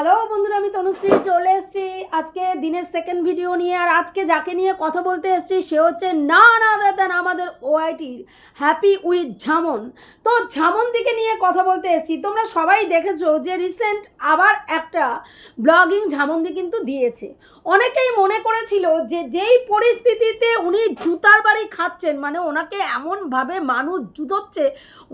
¿Aló? বন্ধুরা, আমি তনুশ্রী চলে এসেছি আজকে দিনের সেকেন্ড ভিডিও নিয়ে। আর আজকে যাকে নিয়ে কথা বলতে এসেছি, সে হচ্ছে না না দেন আমাদের ওআইটির হ্যাপি উইথ ঝামন তো ঝামন দিকে নিয়ে কথা বলতে এসেছি। তোমরা সবাই দেখেছ যে রিসেন্ট আবার একটা ব্লগিং ঝামন্দি কিন্তু দিয়েছে। অনেকেই মনে করেছিল যে যেই পরিস্থিতিতে উনি জুতার বাড়ি খাচ্ছেন মানে ওনাকে এমনভাবে মানুষ জুতোচ্ছে,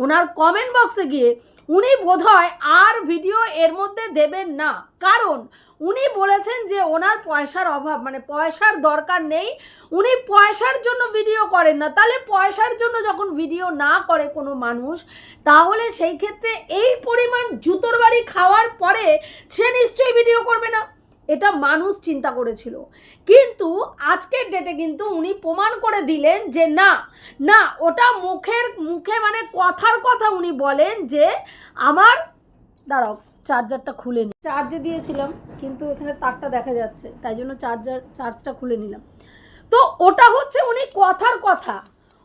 ওনার কমেন্ট বক্সে গিয়ে উনি বোধহয় আর ভিডিও এর মধ্যে দেবেন না। কারণ উনি বলেছেন যে ওনার পয়সার অভাব মানে পয়সার দরকার নেই। উনি পয়সার জন্য ভিডিও করেন না। তাহলে পয়সার জন্য যখন ভিডিও না করে কোনো মানুষ, তাহলে সেই ক্ষেত্রে এই পরিমাণ জুতোর বাড়ি খাওয়ার পরে সে নিশ্চয়ই ভিডিও করবে না। এটা মানুষ চিন্তা করেছিল। কিন্তু আজকের ডেটে কিন্তু উনি প্রমাণ করে দিলেন যে না না, ওটা মুখের, মুখে মানে কথার কথা উনি বলেন যে আমার, দাঁড়াও। চার্জারটা খুলে নিই চার্জে দিয়েছিলাম, কিন্তু এখানে তারটা দেখা যাচ্ছে, তাই জন্য চার্জার, চার্জটা খুলে নিলাম। তো ওটা হচ্ছে উনি কথার কথা,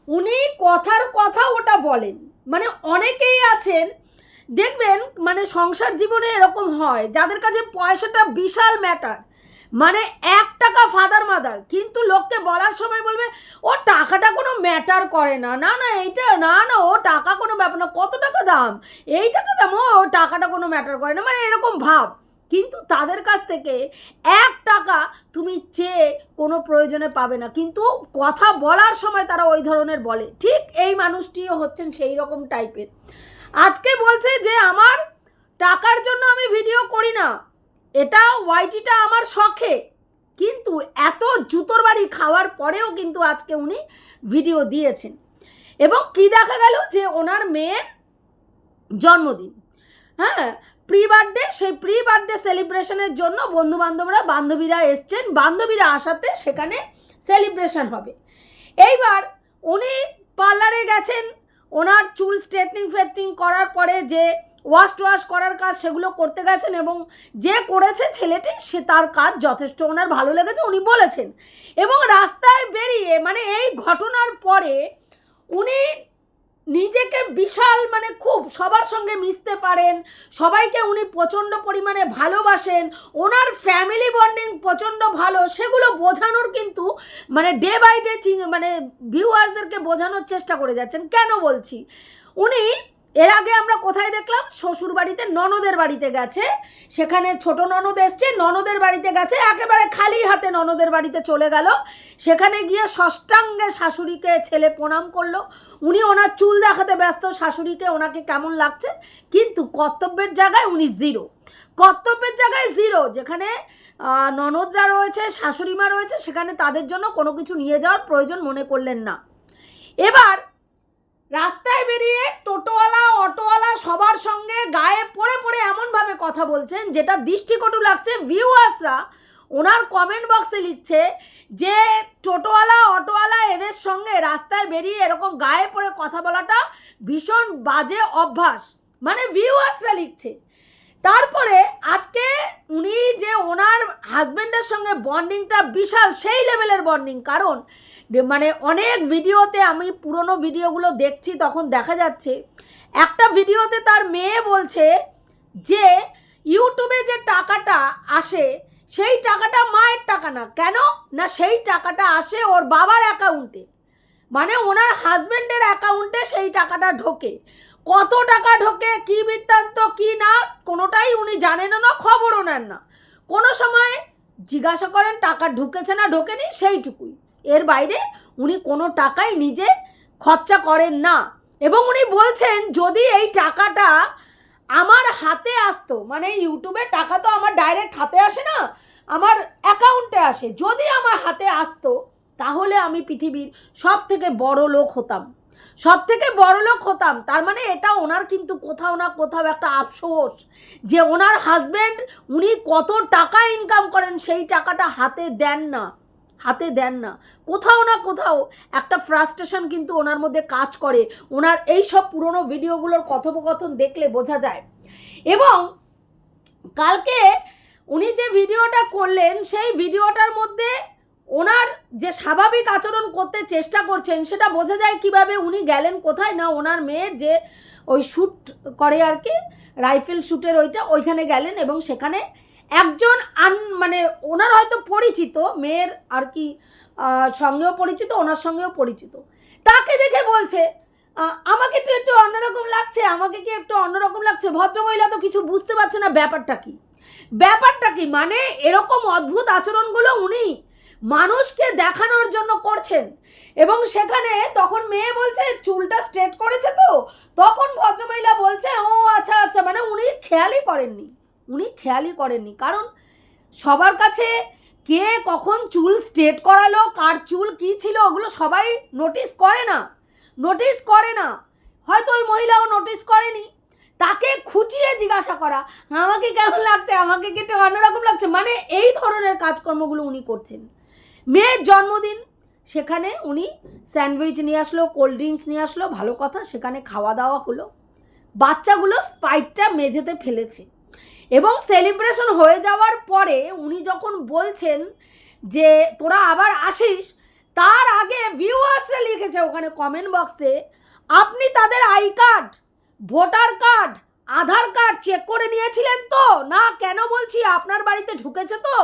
উনি কথার কথা ওটা বলেন। মানে অনেকেই আছেন, দেখবেন মানে সংসার জীবনে এরকম হয়, যাদের কাছে পয়সাটা বিশাল ম্যাটার মানে এক টাকা ফাদার মাদার কিন্তু লোককে বলার সময় বলবে ও টাকাটা কোনো ম্যাটার করে না। না না, এইটা, না না, ও টাকা কোনো ব্যাপার না। কত টাকা দাম? এই টাকা দাম, ও টাকাটা কোনো ম্যাটার করে না। মানে এরকম ভাব। কিন্তু তাদের কাছ থেকে এক টাকা তুমি চেয়ে কোনো প্রয়োজনে পাবে না। কিন্তু কথা বলার সময় তারা ওই ধরনের বলে। ঠিক এই মানুষটিও হচ্ছেন সেই রকম টাইপের আজকে বলছে যে, আমার টাকার জন্য আমি ভিডিও করি না। এটা ওয়াইটিটা আমার শখে। কিন্তু এত জুতোর বাড়ি খাওয়ার পরেও কিন্তু আজকে উনি ভিডিও দিয়েছেন। এবং কি দেখা গেল যে ওনার মেয়ের জন্মদিন। হ্যাঁ প্রি বার্থডে সেই প্রি বার্থডে সেলিব্রেশনের জন্য বন্ধু বান্ধবরা বান্ধবীরা এসছেন। বান্ধবীরা আসাতে সেখানে সেলিব্রেশন হবে। এইবার উনি পার্লারে গেছেন। ওনার চুল স্ট্রেটনিং ফ্রেটনিং করার পরে যে ওয়াশ টোয়াশ করার কাজ সেগুলো করতে গেছেন এবং যে করেছে ছেলেটি, সে তার কাজ যথেষ্ট ওনার ভালো লেগেছে, উনি বলেছেন। এবং রাস্তায় বেরিয়ে মানে এই ঘটনার পরে উনি নিজেকে বিশাল মানে খুব সবার সঙ্গে মিশতে পারেন, সবাইকে উনি প্রচণ্ড পরিমাণে ভালোবাসেন, ওনার ফ্যামিলি বন্ডিং প্রচণ্ড ভালো, সেগুলো বোঝানোর কিন্তু মানে ডে বাই ডে মানে ভিউয়ার্সদেরকে বোঝানোর চেষ্টা করে যাচ্ছেন। কেন বলছি? উনি এর আগে আমরা কোথায় দেখলাম? শ্বশুর বাড়িতে ননদের বাড়িতে গেছে। সেখানে ছোট ননদ এসছে, ননদের বাড়িতে গেছে, একেবারে খালি হাতে ননদের বাড়িতে চলে গেল। সেখানে গিয়ে ষষ্ঠাঙ্গে শাশুড়িকে ছেলে প্রণাম করল। উনি ওনার চুল দেখাতে ব্যস্ত, শাশুড়িকে ওনাকে কেমন লাগছে? কিন্তু কর্তব্যের জায়গায় উনি জিরো কর্তব্যের জায়গায় জিরো যেখানে ননদরা রয়েছে, শাশুড়িমা রয়েছে, সেখানে তাদের জন্য কোনো কিছু নিয়ে যাওয়ার প্রয়োজন মনে করলেন না। এবার রাস্তায় বেরিয়ে টোটোওয়ালা, অটোওয়ালা সবার সঙ্গে গায়ে পড়ে পড়ে এমনভাবে কথা বলছেন যেটা দৃষ্টিকটু লাগছে ভিউয়ার্সরা ওনার কমেন্ট বক্সে লিখছে যে, টোটোওয়ালা, অটোওয়ালা এদের সঙ্গে রাস্তায় বেরিয়ে এরকম গায়ে পড়ে কথা বলাটা ভীষণ বাজে অভ্যাস। মানে ভিউয়ার্সরা লিখছে। তারপরে আজকে উনি যে ওনার হাজব্যান্ডের সঙ্গে বন্ডিংটা বিশাল, সেই লেভেলের বন্ডিং। কারণ মানে অনেক ভিডিওতে আমি পুরনো ভিডিওগুলো দেখছি, তখন দেখা যাচ্ছে, একটা ভিডিওতে তার মেয়ে বলছে যে, ইউটিউবে যে টাকাটা আসে, সেই টাকাটা মায়ের টাকা না। কেন? না, সেই টাকাটা আসে ওর বাবার অ্যাকাউন্টে। মানে ওনার হাজব্যান্ডের অ্যাকাউন্টে সেই টাকাটা ঢোকে। কত টাকা ঢোকে, কি বৃত্তান্ত, কি না, কোনোটাই উনি জানেন না, খবরও নেন না। কোনো সময় জিজ্ঞাসা করেন, টাকা ঢুকেছে না, ঢোকেনি, সেইটুকুই। এর বাইরে উনি কোনো টাকাই নিজে খরচা করেন না। এবং উনি বলছেন, যদি এই টাকাটা আমার হাতে আসতো মানে ইউটিউবে টাকা তো আমার ডাইরেক্ট হাতে আসে না, আমার অ্যাকাউন্টে আসে, যদি আমার হাতে আসতো, তাহলে আমি পৃথিবীর সব থেকে বড় লোক হতাম। সব থেকে বড় লোক হতাম। তার মানে এটা ওনার কিন্তু কোথাও না কোথাও একটা আফসোস যে ওনার হাজব্যান্ড উনি কত টাকা ইনকাম করেন সেই টাকাটা হাতে দেন না, হাতে দেন না। কোথাও না কোথাও একটা ফ্রাস্ট্রেশন কিন্তু ওনার মধ্যে কাজ করে। ওনার এই সব পুরনো ভিডিওগুলোর কথোপকথন দেখলে বোঝা যায়। এবং কালকে উনি যে ভিডিওটা করলেন, সেই ভিডিওটার মধ্যে ওনার যে স্বাভাবিক আচরণ করতে চেষ্টা করছেন, সেটা বোঝা যায় কীভাবে উনি গেলেন কোথায়, না ওনার মেয়ের যে ওই শ্যুট করে আর কি, রাইফেল শ্যুটের ওইটা ওইখানে গেলেন এবং সেখানে একজন আন মানে ওনার হয়তো পরিচিত, মেয়ের আর কি সঙ্গেও পরিচিত, ওনার সঙ্গেও পরিচিত। তাকে দেখে বলছে আমাকে তো একটু অন্যরকম লাগছে, আমাকে কি একটু অন্যরকম লাগছে? ভদ্রমহিলা তো কিছু বুঝতে পারছে না, ব্যাপারটা কি? ব্যাপারটা কি? মানে এরকম অদ্ভুত আচরণগুলো উনি মানুষকে দেখানোর জন্য করছেন। এবং সেখানে তখন মেয়ে বলছে, চুলটা স্ট্রেট করেছে তো? তখন ভদ্রমহিলা বলছে, ও আচ্ছা আচ্ছা। মানে উনি খেয়ালই করেননি। উনি খেয়ালই করেননি। কারণ সবার কাছে কে কখন চুল স্ট্রেট করালো, কার চুল কি ছিল, ওগুলো সবাই নোটিস করে না। নোটিস করে না। হয়তো ওই মহিলাও নোটিস করেনি। তাকে খুঁচিয়ে জিজ্ঞাসা করা, আমাকে কেমন লাগছে? আমাকে কি একটু অন্যরকম লাগছে? মানে এই ধরনের কাজকর্মগুলো উনি করছেন। মেয়ের জন্মদিন, সেখানে উনি স্যান্ডউইচ নিয়ে আসলো, কোল্ড ড্রিঙ্কস নিয়ে আসলো, ভালো কথা, সেখানে খাওয়া দাওয়া হলো। বাচ্চাগুলো স্পাইটটা মেঝেতে ফেলেছে এবং সেলিব্রেশন হয়ে যাওয়ার পরে উনি যখন বলছেন যে, তোরা আবার আসিস? তার আগে ভিউয়ার্সরা লিখেছে ওখানে কমেন্ট বক্সে, আপনি তাদের I card voter card, Aadhaar card check করে নিয়েছিলেন তো? না, কেন বলছি? আপনার বাড়িতে ঢুকেছে তো?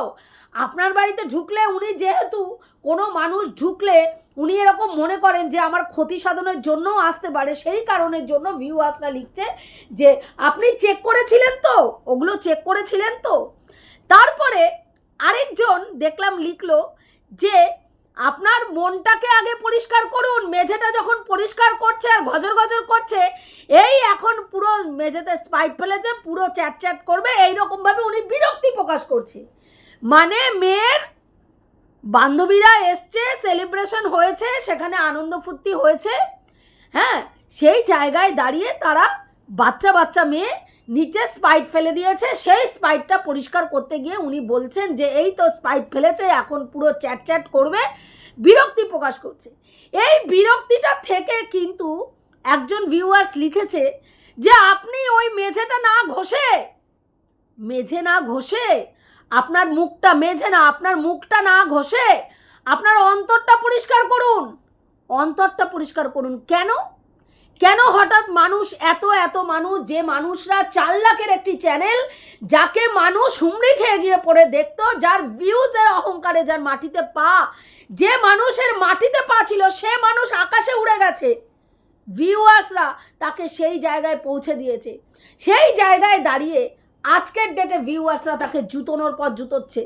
আপনার বাড়িতে ঢুকলে উনি যেহেতু কোনো মানুষ ঢুকলে উনি এরকম মনে করেন যে আমার ক্ষতি সাধনের জন্যও আসতে পারে, সেই কারণের জন্য ভিউয়ার্সরা লিখছে যে আপনি চেক করেছিলেন তো? ওগুলো চেক করেছিলেন তো? তারপরে আরেকজন দেখলাম লিখলো যে আপনার মনটাকে আগে পরিষ্কার করুন, মেঝেটা যখন পরিষ্কার করছে আর গজর গজর করছে, এই এখন পুরো মেঝেতে স্পাইট ফেলেছে, পুরো চ্যাট চ্যাট করবে এই রকমভাবে উনি বিরক্তি প্রকাশ করছে। মানে মেয়ের বান্ধবীরা এসছে সেলিব্রেশন হয়েছে, সেখানে আনন্দ ফুর্তি হয়েছে হ্যাঁ? সেই জায়গায় দাঁড়িয়ে তারা বাচ্চা বাচ্চা মেয়ে নিচে স্পাইট ফেলে দিয়েছে। সেই স্পাইটটা পরিষ্কার করতে গিয়ে উনি বলছেন যে, এই তো স্পাইট ফেলেছে, এখন পুরো চ্যাট চ্যাট করবে। বিরক্তি প্রকাশ করছে। এই বিরক্তিটা থেকে কিন্তু একজন ভিউয়ার্স লিখেছে যে, আপনি ওই মেঝেটা না ঘষে, মেঝে না ঘষে, আপনার মুখটা মেঝে না, আপনার মুখটা না ঘষে, আপনার অন্তরটা পরিষ্কার করুন। অন্তরটা পরিষ্কার করুন। কেন? কেন হঠাৎ মানুষ এত এত মানুষ? যে মানুষরা চার লাখের একটি চ্যানেল যাকে মানুষ হুমড়ি খেয়ে গিয়ে পড়ে দেখতো, যার ভিউজের অহংকারে যার মাটিতে পা। যে মানুষের মাটিতে পা ছিল, সে মানুষ আকাশে উড়ে গেছে। ভিউয়ার্সরা তাকে সেই জায়গায় পৌঁছে দিয়েছে। সেই জায়গায় দাঁড়িয়ে আজকের ডেটে ভিউয়ার্সরা তাকে জুতোনোর পর জুতোচ্ছে।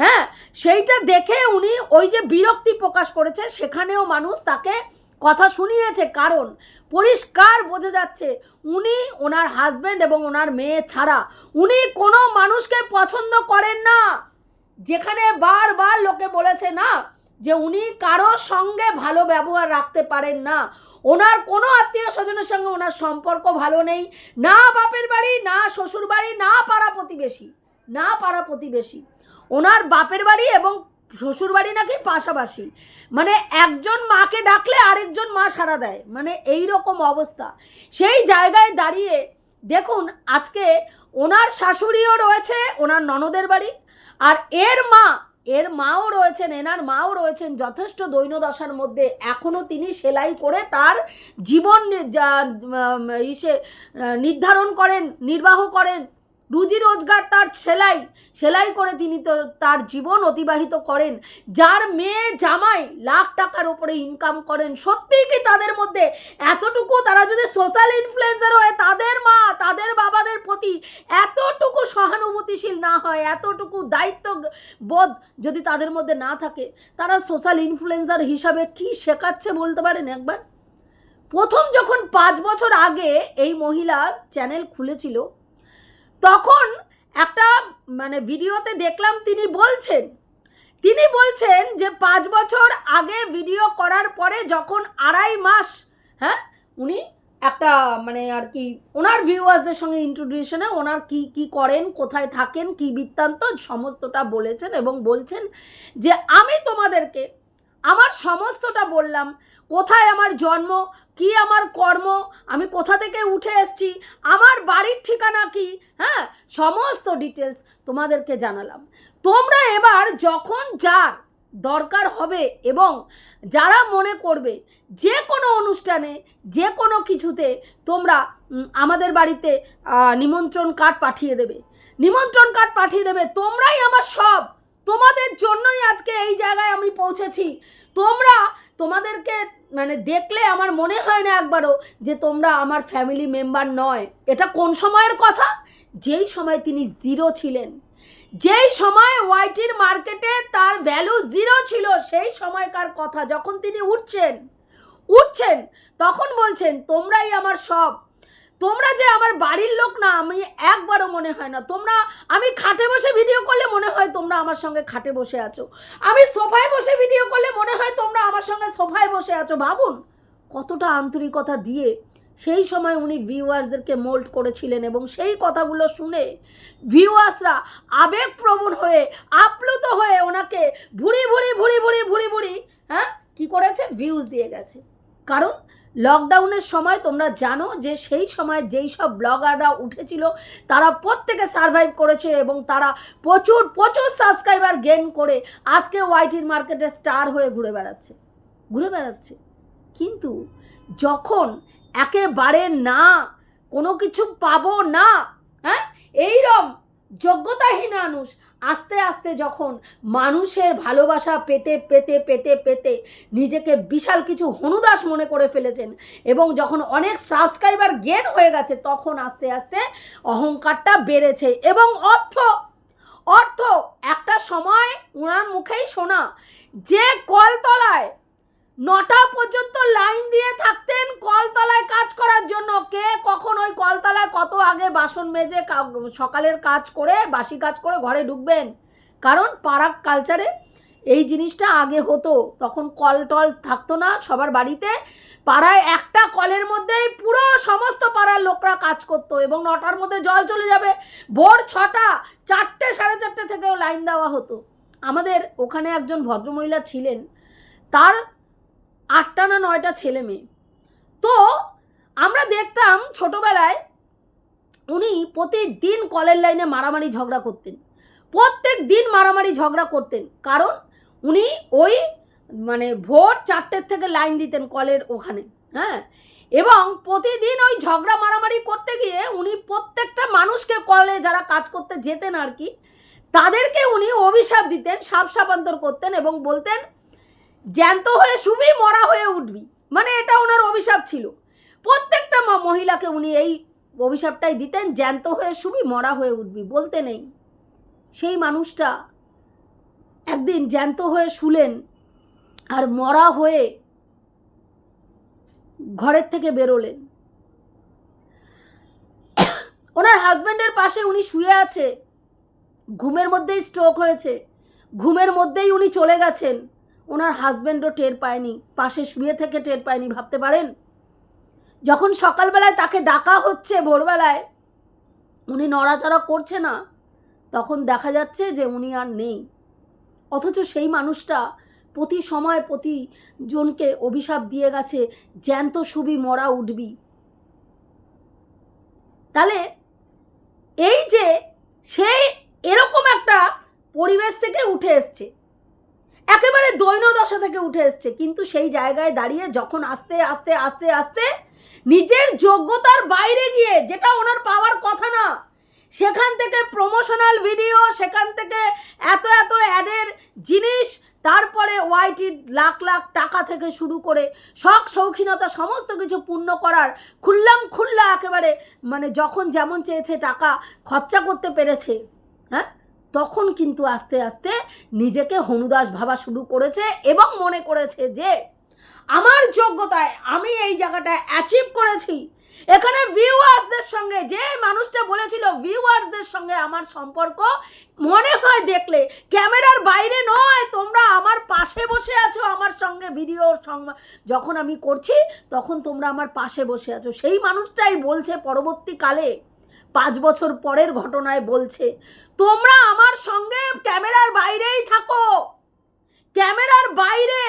হ্যাঁ সেইটা দেখে উনি ওই যে বিরক্তি প্রকাশ করেছে, সেখানেও মানুষ তাকে কথা শুনিয়েছে, কারণ পরিষ্কার বোঝা যাচ্ছে উনি ওনার হাজব্যান্ড এবং ওনার মেয়ে ছাড়া। উনি কোনো মানুষকে পছন্দ করেন না। যেখানে বারবার লোকে বলেছে না যে উনি কারোর সঙ্গে ভালো ব্যবহার রাখতে পারেন না। ওনার কোনো আত্মীয় স্বজনের সঙ্গে ওনার সম্পর্ক ভালো নেই। না বাপের বাড়ি, না শ্বশুর বাড়ি না পাড়া প্রতিবেশী, না পাড়া প্রতিবেশী। ওনার বাপের বাড়ি এবং শ্বশুর বাড়ি নাকি পাশাপাশি? মানে একজন মাকে ডাকলে আরেকজন মা সাড়া দেয়। মানে এই রকম অবস্থা। সেই জায়গায় দাঁড়িয়ে দেখুন, আজকে ওনার শাশুড়িও রয়েছে, ওনার ননদের বাড়ি, আর এর মা, এর মাও রয়েছেন, এনার মাও রয়েছেন যথেষ্ট দৈন্যদশার মধ্যে। এখনও তিনি সেলাই করে তার জীবন ইসে নির্ধারণ করেন, নির্বাহ করেন। রুজি রোজগার তার সেলাই সেলাই করে তিনি তো তার জীবন অতিবাহিত করেন। যার মেয়ে জামাই লাখ টাকার উপরে ইনকাম করেন। সত্যিই কি তাদের মধ্যে এতটুকু তারা যদি সোশ্যাল ইনফ্লুয়েন্সার হয়ে, তাদের মা, তাদের বাবাদের প্রতি এতটুকু সহানুভূতিশীল না হয়, এতটুকু দায়িত্ব বোধ যদি তাদের মধ্যে না থাকে, তারা সোশ্যাল ইনফ্লুয়েন্সার হিসাবে কি শেখাচ্ছে বলতে পারেন একবার? প্রথম যখন পাঁচ বছর আগে এই মহিলা চ্যানেল খুলেছিল তখন একটা মানে ভিডিওতে দেখলাম তিনি বলছেন তিনি বলছেন যে পাঁচ বছর আগে ভিডিও করার পরে যখন আড়াই মাস হ্যাঁ উনি একটা মানে আর কি, ওনার ভিউয়ার্সদের সঙ্গে ইন্ট্রোডিউশনে ওনার কি কি করেন, কোথায় থাকেন, কি বৃত্তান্ত, সমস্তটা বলেছেন এবং বলছেন যে আমি তোমাদেরকে আমার সমস্তটা বললাম। কোথায় আমার জন্ম? কি আমার কর্ম? আমি কোথা থেকে উঠে এসছি? আমার বাড়ির ঠিকানা কি? হ্যাঁ সমস্ত ডিটেলস তোমাদেরকে জানালাম। তোমরা এবার যখন যার দরকার হবে এবং যারা মনে করবে যে কোনো অনুষ্ঠানে, যে কোনো কিছুতে তোমরা আমাদের বাড়িতে নিমন্ত্রণ কার্ড পাঠিয়ে দেবে। নিমন্ত্রণ কার্ড পাঠিয়ে দেবে, তোমরাই আমার সব তোমাদের জন্যই আজকে এই জায়গায় আমি পৌঁছেছি। তোমরা তোমাদেরকে মানে দেখলে আমার মনে হয় না একবারও যে তোমরা আমার ফ্যামিলি মেম্বার নয়। এটা কোন সময়ের কথা? যেই সময় তিনি জিরো ছিলেন। যেই সময় ওয়াইটির মার্কেটে তার ভ্যালু জিরো ছিল, সেই সময়কার কথা যখন তিনি উঠছেন উঠছেন, তখন বলছেন, তোমরাই আমার সব। তোমরা যে আমার বাড়ির লোক না, আমি একবারও মনে হয় না। তোমরা, আমি খাটে বসে ভিডিও করলে মনে হয় তোমরা আমার সঙ্গে খাটে বসে আছো। আমি সোফায় বসে ভিডিও করলে মনে হয় তোমরা আমার সঙ্গে সোফায় বসে আছো। ভাবুন, কতটা আন্তরিকতা দিয়ে সেই সময় উনি ভিউয়ার্সদেরকে মোল্ড করেছিলেন এবং সেই কথাগুলো শুনে ভিউয়ার্সরা আবেগপ্রবণ হয়ে, আপ্লুত হয়ে ওনাকে ভুড়ি ভুড়ি ভুড়ি ভুড়ি ভুড়ি ভুড়ি হ্যাঁ কী করেছে? ভিউজ দিয়ে গেছে। কারণ লকডাউনের সময় তোমরা জানো যে সেই সময় যেই সব ব্লগাররা উঠেছিল, তারা প্রত্যেকে সার্ভাইভ করেছে এবং তারা প্রচুর প্রচুর সাবস্ক্রাইবার গেন করে আজকে ওয়াইটির মার্কেটে স্টার হয়ে ঘুরে বেড়াচ্ছে। ঘুরে বেড়াচ্ছে। কিন্তু যখন একেবারে না, কোনো কিছু পাবো না হ্যাঁ? এইরম যোগ্যতাহীন মানুষ আস্তে আস্তে যখন মানুষের ভালোবাসা পেতে পেতে পেতে পেতে নিজেকে বিশাল কিছু হনুদাস মনে করে ফেলেছেন এবং যখন অনেক সাবস্ক্রাইবার গেন হয়ে গেছে, তখন আস্তে আস্তে অহংকারটা বেড়েছে এবং অর্থ অর্থ একটা সময় ওনার মুখেই শোনা যে কলতলায় নটা পর্যন্ত লাইন দিয়ে থাকতেন কলতলায় কাজ করার জন্য। কে কখন ওই কলতলায় কত আগে বাসন মেজে সকালের কাজ করে, বাসি কাজ করে ঘরে ঢুকবেন? কারণ পাড়ার কালচারে এই জিনিসটা আগে হতো। তখন কল টল থাকতো না সবার বাড়িতে। পাড়ায় একটা কলের মধ্যেই পুরো সমস্ত পাড়ার লোকরা কাজ করতো এবং নটার মধ্যে জল চলে যাবে। ভোর ছটা, চারটে, সাড়ে চারটে থেকেও লাইন দেওয়া হতো। আমাদের ওখানে একজন ভদ্রমহিলা ছিলেন। তার আটটা না নয়টা ছেলে মেয়ে। তো আমরা দেখতাম ছোটবেলায় উনি প্রতিদিন কলের লাইনে মারামারি ঝগড়া করতেন। প্রত্যেক দিন মারামারি ঝগড়া করতেন। কারণ উনি ওই মানে ভোর চারটের থেকে লাইন দিতেন কলের ওখানে হ্যাঁ? এবং প্রতিদিন ওই ঝগড়া মারামারি করতে গিয়ে উনি প্রত্যেকটা মানুষকে কলে যারা কাজ করতে যেতেন আর কি, তাদেরকে উনি অভিশাপ দিতেন, সাপ সাপান্তর করতেন এবং বলতেন জ্যান্ত হয়ে শুবি, মরা হয়ে উঠবি। মানে এটা ওনার অভিশাপ ছিল। প্রত্যেকটা মহিলাকে উনি এই অভিশাপটাই দিতেন, জ্যান্ত হয়ে শুবি, মরা হয়ে উঠবি, বলতে নেই। সেই মানুষটা একদিন জ্যান্ত হয়ে শুলেন আর মরা হয়ে ঘরের থেকে বেরোলেন। ওনার হাজব্যান্ডের পাশে উনি শুয়ে আছে। ঘুমের মধ্যেই স্ট্রোক হয়েছে। ঘুমের মধ্যেই উনি চলে গেছেন। ওনার হাজব্যান্ডও টের পায়নি পাশে শুয়ে থেকে টের পায়নি, ভাবতে পারেন? যখন সকালবেলায় তাকে ডাকা হচ্ছে ভোরবেলায়, উনি নড়াচড়া করছে না, তখন দেখা যাচ্ছে যে উনি আর নেই। অথচ সেই মানুষটা প্রতি সময় প্রতি জনকে অভিশাপ দিয়ে গেছে, জ্যান্ত শুবি মরা উঠবি তাহলে এই যে সে এরকম একটা পরিবেশ থেকে উঠে এসছে একেবারে দৈন দশা থেকে উঠে এসছে। কিন্তু সেই জায়গায় দাঁড়িয়ে যখন আস্তে আস্তে আস্তে আস্তে নিজের যোগ্যতার বাইরে গিয়ে, যেটা ওনার পাওয়ার কথা না, সেখান থেকে প্রমোশনাল ভিডিও সেখান থেকে এত এত অ্যাডের জিনিস, তারপরে ওয়াইটির লাখ লাখ টাকা থেকে শুরু করে শখ, শৌখিনতা, সমস্ত কিছু পূর্ণ করার খুললাম, খুল্লা একেবারে মানে যখন যেমন চেয়েছে টাকা খরচা করতে পেরেছে হ্যাঁ? তখন কিন্তু আস্তে আস্তে নিজেকে হনুদাস ভাবা শুরু করেছে এবং মনে করেছে যে, আমার যোগ্যতায় আমি এই জায়গাটা অ্যাচিভ করেছি। এখানে ভিউয়ার্সদের সঙ্গে যে মানুষটা বলেছিল ভিউয়ার্সদের সঙ্গে আমার সম্পর্ক, মনে হয় দেখলে, ক্যামেরার বাইরে নয়, তোমরা আমার পাশে বসে আছো আমার সঙ্গে ভিডিওর যখন আমি করছি, তখন তোমরা আমার পাশে বসে আছো। সেই মানুষটাই বলছে পরবর্তীকালে পাঁচ বছর পরের ঘটনায় বলছে, তোমরা আমার সঙ্গে ক্যামেরার বাইরেই থাকো। ক্যামেরার বাইরে।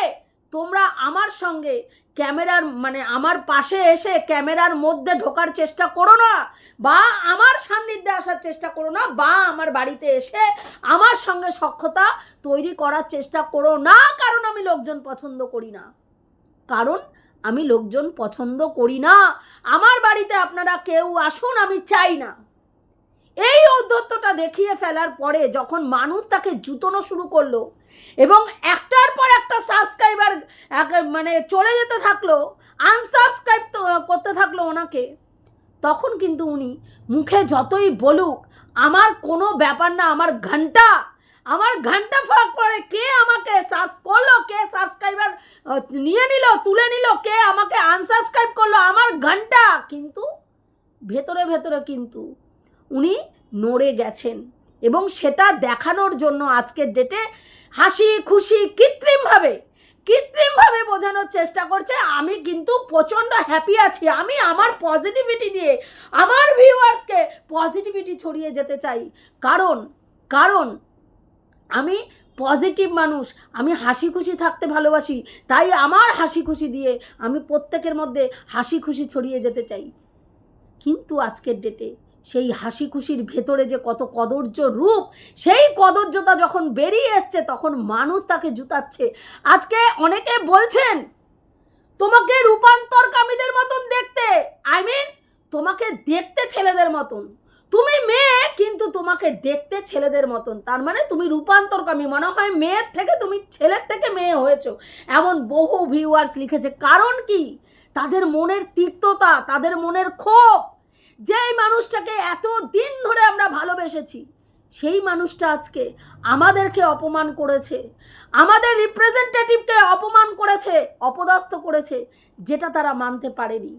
তোমরা আমার সঙ্গে ক্যামেরার মানে আমার পাশে এসে ক্যামেরার মধ্যে ঢোকার চেষ্টা করো না, বা আমার সান্নিধ্যে আসার চেষ্টা করো না, বা আমার বাড়িতে এসে আমার সঙ্গে সক্ষতা তৈরি করার চেষ্টা করো না, কারণ আমি লোকজন পছন্দ করি না। কারণ আমি লোকজন পছন্দ করি না। আমার বাড়িতে আপনারা কেউ আসুন, আমি চাই না। এই ঔদ্ধত্যটা দেখিয়ে ফেলার পরে যখন মানুষ তাকে জুতোনো শুরু করল এবং একটার পর একটা সাবস্ক্রাইবার মানে চলে যেতে থাকল আনসাবস্ক্রাইব করতে থাকল ওনাকে, তখন কিন্তু উনি মুখে যতই বলুক, আমার কোনো ব্যাপার না, আমার ঘণ্টা আমার ঘণ্টা ফাঁক পড়ে কে আমাকে করল কে সাবস্ক্রাইবার নিয়ে নিল, তুলে নিল, কে আমাকে আনসাবস্ক্রাইব করল, আমার ঘণ্টা। কিন্তু ভেতরে ভেতরে কিন্তু উনি নড়ে গেছেন। এবং সেটা দেখানোর জন্য আজকের ডেটে হাসি, খুশি, কৃত্রিমভাবে কৃত্রিমভাবে বোঝানোর চেষ্টা করছে। আমি কিন্তু প্রচণ্ড হ্যাপি আছি। আমি আমার পজিটিভিটি দিয়ে, আমার ভিউয়ার্সকে পজিটিভিটি ছড়িয়ে যেতে চাই। কারণ কারণ আমি পজিটিভ মানুষ, আমি হাসি খুশি থাকতে ভালোবাসি, তাই আমার হাসি খুশি দিয়ে আমি প্রত্যেকের মধ্যে হাসি খুশি ছড়িয়ে যেতে চাই। কিন্তু আজকের ডেটে সেই হাসি খুশির ভেতরে যে কত কদর্য রূপ, সেই কদর্যতা যখন বেরিয়ে এসছে, তখন মানুষ তাকে জুতাচ্ছে। আজকে অনেকে বলছেন, তোমাকে রূপান্তরকামীদের মতন দেখতে। আই মিন তোমাকে দেখতে ছেলেদের মতন। তুমি মেয়ে, কিন্তু তোমাকে দেখতে ছেলেদের মতন। তার মানে তুমি রূপান্তরকামী, মনে হয় মেয়ের থেকে তুমি ছেলের থেকে মেয়ে হয়েছো। এমন বহু ভিউয়ার্স লিখেছে, কারণ কি? তাদের মনের তিক্ততা, তাদের মনের ক্ষোভ। যেই মানুষটাকে এত দিন ধরে আমরা ভালোবেসেছি, সেই মানুষটা আজকে আমাদেরকে অপমান করেছে। আমাদের রিপ্রেজেন্টেটিভকে অপমান করেছে, অপদস্থ করেছে, যেটা তারা মানতে পারেনি।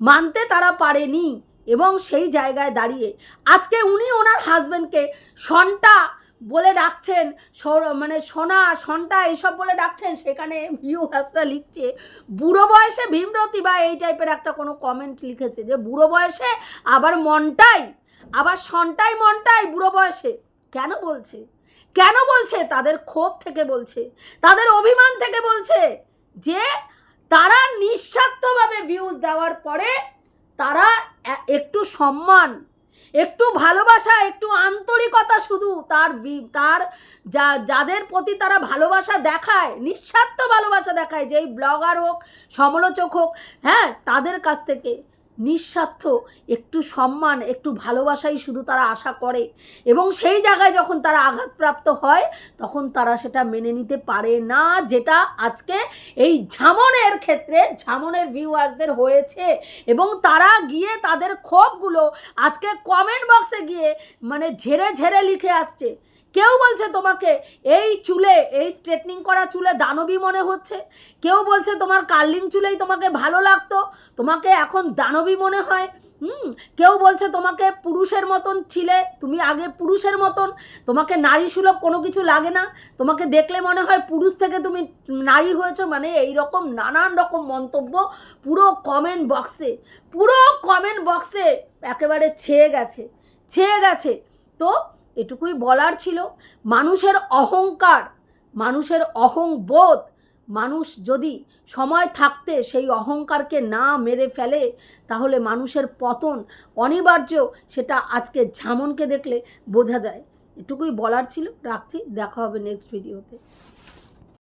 মানতে তারা পারেনি। এবং সেই জায়গায় দাঁড়িয়ে আজকে উনি ওনার হাজব্যান্ডকে সন্টা বলে ডাকছেন মানে সোনা, সন্টা এসব বলে ডাকছেন, সেখানে ভিউ ভিউহাসরা লিখছে, বুড়ো বয়সে ভীমরতি বা এই টাইপের একটা কোনো কমেন্ট লিখেছে যে, বুড়ো বয়সে আবার মনটাই, আবার সন্টাই মনটাই বুড়ো বয়সে। কেন বলছে? কেন বলছে? তাদের ক্ষোভ থেকে বলছে, তাদের অভিমান থেকে বলছে যে, তারা নিঃস্বার্থভাবে ভিউজ দেওয়ার পরে তারা একটু সম্মান, একটু ভালোবাসা, একটু আন্তরিকতা শুধু তার তার যা, যাদের প্রতি তারা ভালোবাসা দেখায়, নিঃস্বার্থ ভালোবাসা দেখায়, যেই ব্লগার হোক, সমালোচক হোক হ্যাঁ তাদের কাছ থেকে। নিঃস্বার্থ, একটু সম্মান, একটু ভালোবাসাই শুধু তারা আশা করে। এবং সেই জায়গায় যখন তারা আঘাতপ্রাপ্ত হয়, তখন তারা সেটা মেনে নিতে পারে না, যেটা আজকে এই ঝামনের ক্ষেত্রে ঝামনের ভিউয়ার্সদের হয়েছে। এবং তারা গিয়ে তাদের ক্ষোভগুলো আজকে কমেন্ট বক্সে গিয়ে মানে ঝেড়ে ঝেড়ে লিখে আসছে। কেউ বলছে তোমাকে এই চুলে, এই স্ট্রেটনিং করা চুলে দানবী মনে হচ্ছে? কেউ বলছে তোমার কার্লিং চুলেই তোমাকে ভালো লাগতো? তোমাকে এখন দানবী মনে হয়? হুম, কেউ বলছে তোমাকে পুরুষের মতন ছিলে, তুমি আগে পুরুষের মতন, তোমাকে নারী সুলভ কোনো কিছু লাগে না? তোমাকে দেখলে মনে হয় পুরুষ থেকে তুমি নারী হয়েছো? মানে এই রকম নানান রকম মন্তব্য পুরো কমেন্ট বক্সে পুরো কমেন্ট বক্সে একেবারে ছেয়ে গেছে ছেয়ে গেছে। তো এটুকুই বলার ছিল, মানুষের অহংকার, মানুষের অহংবোধ, মানুষ যদি সময় থাকতে সেই অহংকারকে না মেরে ফেলে, তাহলে মানুষের পতন অনিবার্য, সেটা আজকে ঝামনকে দেখলে বোঝা যায়। এটুকুই বলার ছিল, রাখছি, দেখা হবে নেক্সট ভিডিওতে